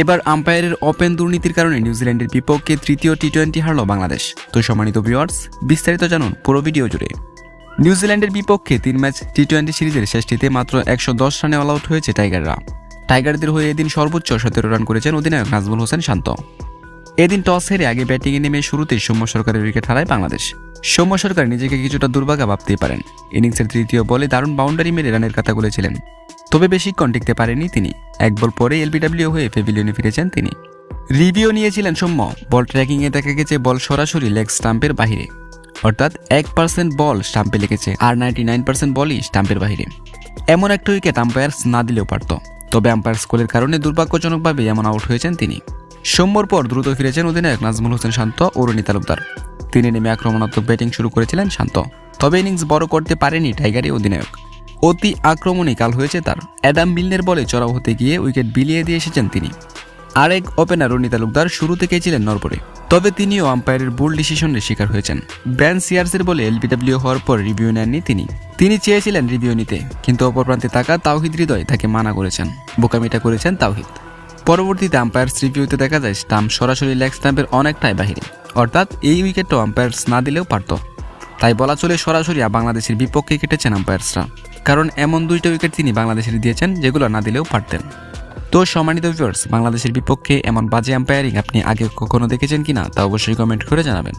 এবার আম্পায়ারের ওপেন দুর্নীতির কারণে নিউজিল্যান্ডের বিপক্ষে তৃতীয় টি টোয়েন্টি হারল বাংলাদেশ। তো সম্মানিত ভিউয়ার্স, বিস্তারিত জানুন পুরো ভিডিও জুড়ে। নিউজিল্যান্ডের বিপক্ষে তিন ম্যাচ টি টোয়েন্টি সিরিজের শেষটিতে মাত্র একশো দশ রানে অল আউট হয়েছে টাইগাররা। টাইগারদের হয়ে এদিন সর্বোচ্চ সতেরো রান করেছেন অধিনায়ক নাজমুল হোসেন শান্ত। এদিন টস হেরে আগে ব্যাটিংয়ে নেমে শুরুতেই সৌম্য সরকারের উইকেট হারায় বাংলাদেশ। সৌম্য সরকার নিজেকে কিছুটা দুর্ভাগা ভাবতেই পারেন। ইনিংসের তৃতীয় বলে দারুণ বাউন্ডারি মেরে রানের কথা বলেছিলেন তবে বেশিক্ষণ টিকতে পারেনি তিনি। এক বল পরে এলবিডব্লিউ হয়ে পেভিলিয়নে ফিরেছেন তিনি। রিভিউ নিয়েছিলেন সৌম্য। বল ট্র্যাকিংয়ে দেখা গেছে বল সরাসরি লেগ স্টাম্পের বাহিরে। অর্থাৎ এক পার্সেন্ট বল স্টাম্পে লেগেছে আর নাইনটি নাইন পার্সেন্ট বলই স্টাম্পের বাহিরে। এমন একটা উইকেট আম্পায়ার্স না দিলেও পারত। তবে আম্পায়ার স্কোরের কারণে দুর্ভাগ্যজনকভাবে এমন আউট হয়েছেন তিনি। সোমবার পর দ্রুত ফিরেছেন অধিনায়ক নাজমুল হোসেন শান্ত রনি তালুকদার। তিনি নেমে আক্রমণাত্মক ব্যাটিং শুরু করেছিলেন শান্ত। তবে ইনিংস বড় করতে পারেনি টাইগারি অধিনায়ক। অতি আক্রমণী কাল হয়েছে তার। অ্যাডাম মিলনের বলে চড়াও হতে গিয়ে উইকেট বিলিয়ে দিয়ে এসেছেন তিনি। আরেক ওপেনার রনি তালুকদার শুরু থেকেই ছিলেন নরপরে তবে তিনিও আম্পায়ারের ভুল ডিসিশনের শিকার হয়েছেন। ব্যান সিয়ার্সের বলে এলবিডব্লিউ হওয়ার পর রিভিউ নেননি তিনি। তিনি চেয়েছিলেন রিভিউ নিতে, কিন্তু অপর প্রান্তে থাকা তাওহিদ হৃদয় তাকে মানা করেছেন। বোকামিটা করেছেন তাওহিদ। পরবর্তীতে আম্পায়ার্স রিভিউতে দেখা যায়, স্টাম্প সরাসরি লেগ স্টাম্পের অনেকটাই বাহিরে। অর্থাৎ এই উইকেটটাও আম্পায়ার্স না দিলেও পারত। তাই বলা চলে সরাসরি বাংলাদেশের বিপক্ষে কেটেছেন আম্পায়ার্সরা। কারণ এমন দুইটা উইকেট তিনি বাংলাদেশের দিয়েছেন, যেগুলো না দিলেও পারতেন। তো সম্মানিত ভিউয়ার্স বাংলাদেশের বিপক্ষে এমন বাজে আম্পায়ারিং আপনি আগে কখনো দেখেছেন কিনা তা অবশ্যই কমেন্ট করে জানাবেন।